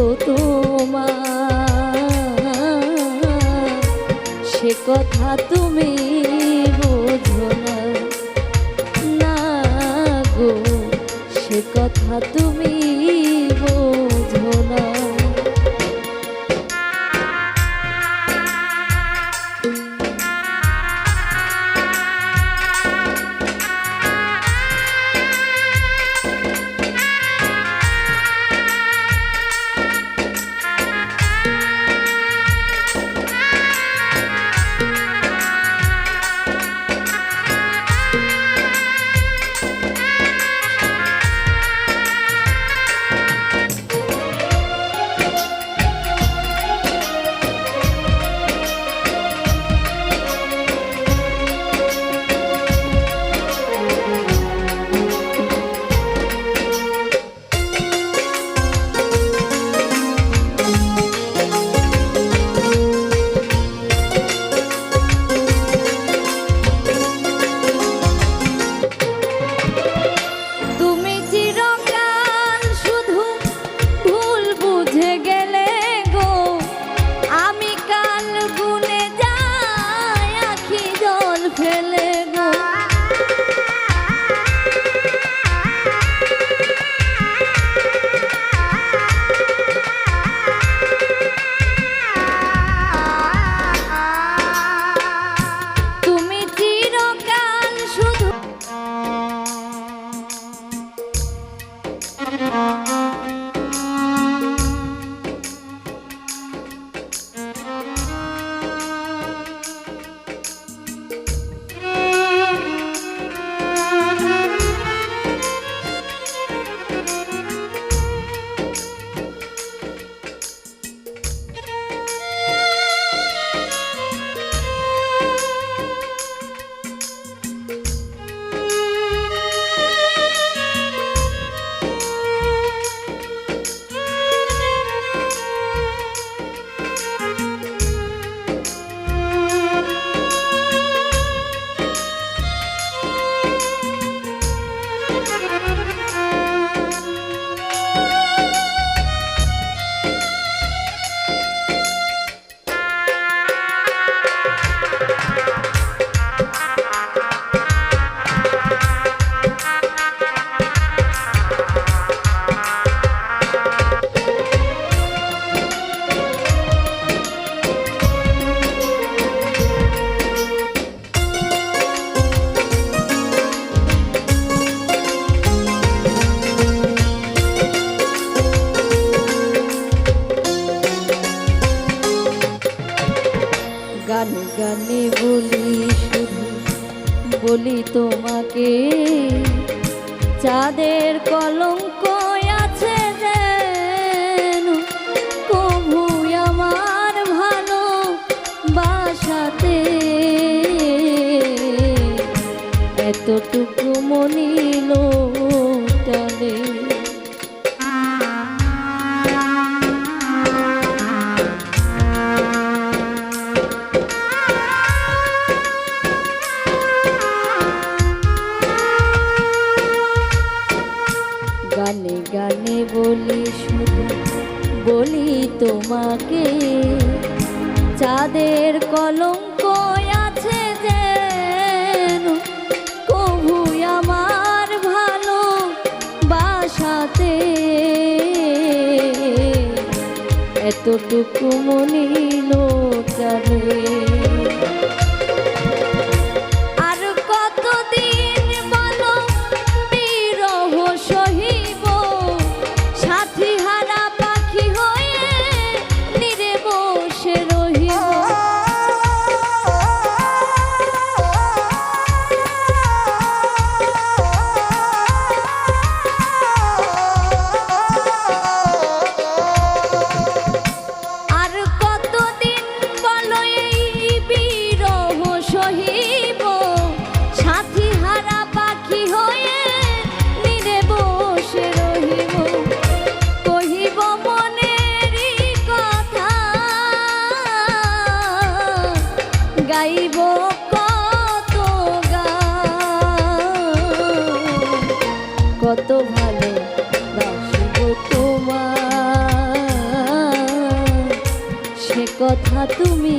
গো তোমার সে কথা তুমি বুকের কলঙ্ক আছে আমার ভালো বাসাতে এতটুকু মনে গানে বলি শুধু, বলি তোমাকে। চাঁদের কলঙ্ক আছে যেন, কভু আমার ভালো বাসাতে এতটুকু মনিল জানে কত ভালো তোমার সে কথা তুমি